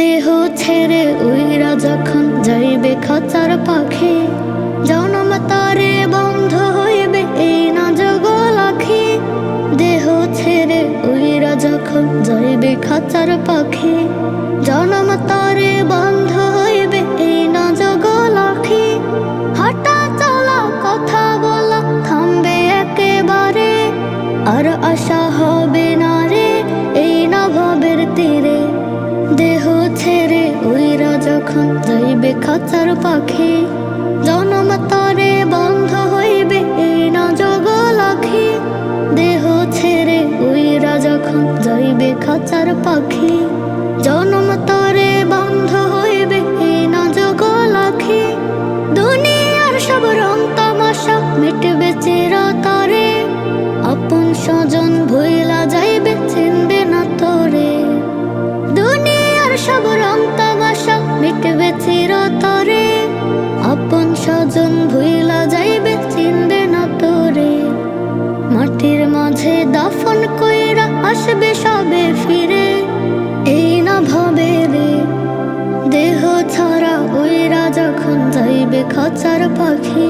দেহ ছেড়ে উইরা যখন যাইবে খাঁচার পাখি। জনম তারে বন্ধ হইবে এই না জগল আখি। দেহ ছেড়ে উইরা যখন যাইবে খাঁচার পাখি। জনম তারে বন্ধ হইবে এই না জগল আখি। হাঁটা চলা, কথা বলা আর আশা হবে না রে, এই না ভবের তীরে। যখন যাইবে খাঁচার পাখি। জনম তরে বন্ধ হইবে এই না জগল আখি দেহ ছেড়ে উইরা যখন যাইবে খাঁচার পাখি। জনম তরে বন্ধ হইবে এই না জগল আখি দুনিয়ার সব রং তামাশা মিটবে চিরতরে। আপন স্বজন ভুইলা স্বজন ভুইলা যাইবে, চিনবে না তোরে। মাটির মাঝে দাফন কইরা আসবে সবে ফিরে। এই না ভাবে রে, দেহ ছাড়া উইরা যখন যাইবে খাঁচার পাখি।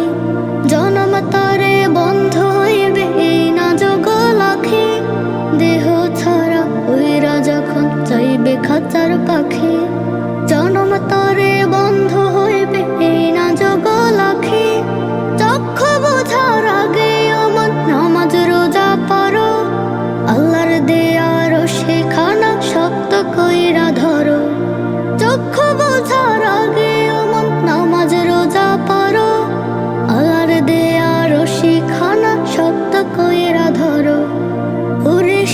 জনম তারে বন্ধ হইবে এই না জগল আখি দেহ ছাড়া উইরা যখন যাইবে খাঁচার পাখি।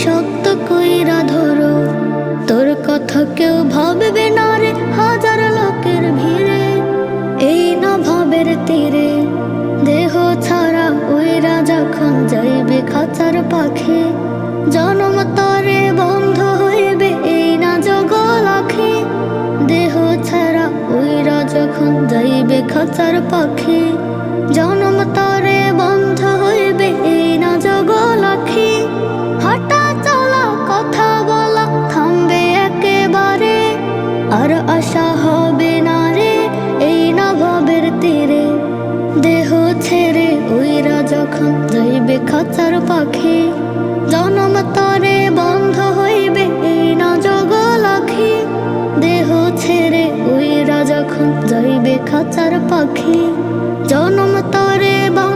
শক্ত কইরা ধরো। তোর কথা কেউ ভাববে না রে, হাজার লোকের ভিড়ে। এই না ভাবের তীরে, দেহ ছাড়া উইরা যখন যাইবে খাঁচার পাখি। জনম তরে বন্ধ হইবে এই না জগল আখি। দেহ ছাড়া উইরা যখন যাইবে খাঁচার পাখি। জনম আর আশা হবে না রে, এই না ভবের তীরে। দেহ ছেড়ে উইরা যখন যাইবে খাঁচার পাখি। জনম তরে বন্ধ হইবে এই না জগল আখি দেহ ছেড়ে উইরা যখন যাইবে খাঁচার পাখি। জনম তরে বন্ধ